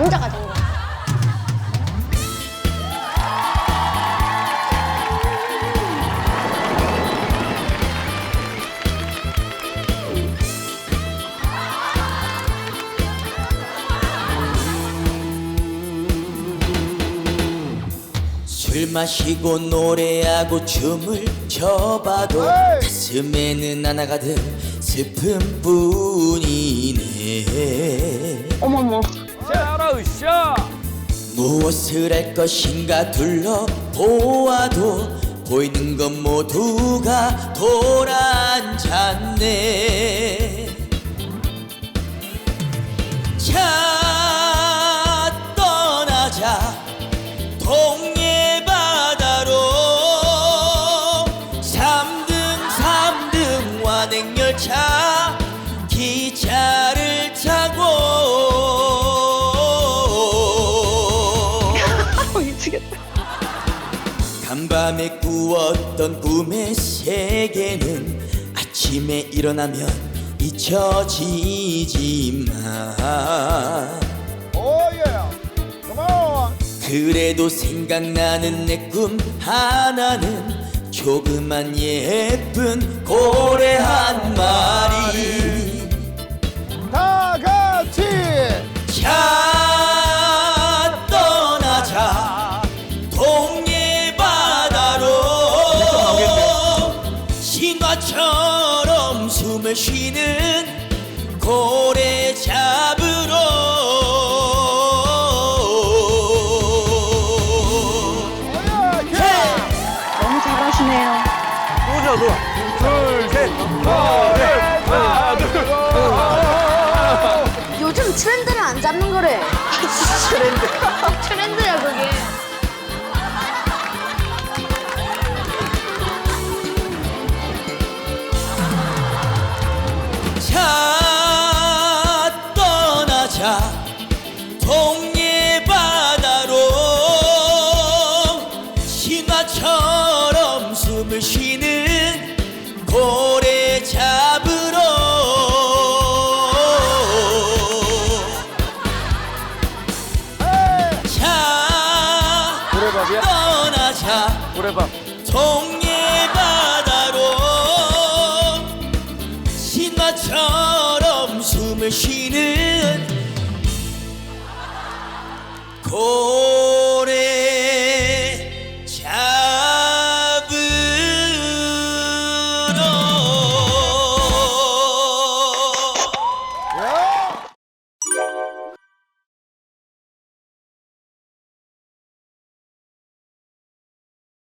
남자가 된 거야. 술 마시고 노래하고 춤을 춰봐도! 가슴에는 하나가득 슬픔뿐이네 어머머. 으쌰 무엇을 할 것인가 둘러보아도 보이는 건 모두가 돌아앉았네 미치겠다. 간밤에 꾸었던 꿈의 세계는 아침에 일어나면 잊혀지지만 컴온 그래도 생각나는 내 꿈 하나는 조그만 예쁜 고래 한 마리 신화처럼 숨을 쉬는 고래 잡으러 너무 잘하시네요. 둘셋 노래 하나 둘 요즘 트렌드를 안 잡는 거래. 트렌드. 떠나자 동해 바다로 신화처럼 숨을 쉬는 고래 잡으러. 자 고래밥이야? 떠나자. 동해 바다로 신화처럼 숨을 쉬는 고